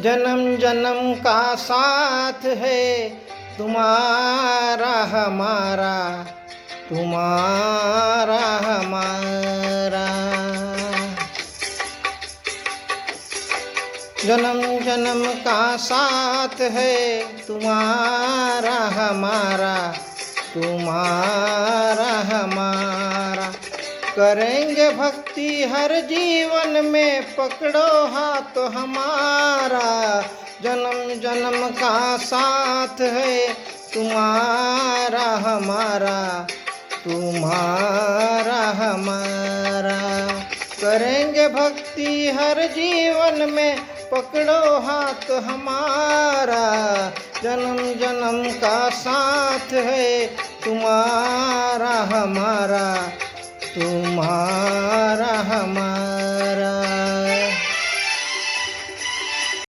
जन्म जन्म का साथ है, तुम्हारा हमारा तुम्हारा हमारा। जन्म जन्म का साथ है, तुम्हारा हमारा तुम्हारा हमारा। करेंगे भक्ति हर जीवन में, पकड़ो हाथ हमारा। जन्म जन्म का साथ है तुम्हारा हमारा तुम्हारा हमारा। करेंगे भक्ति हर जीवन में, पकड़ो हाथ हमारा। जन्म जन्म का साथ है तुम्हारा हमारा। तुम्हारा हमारा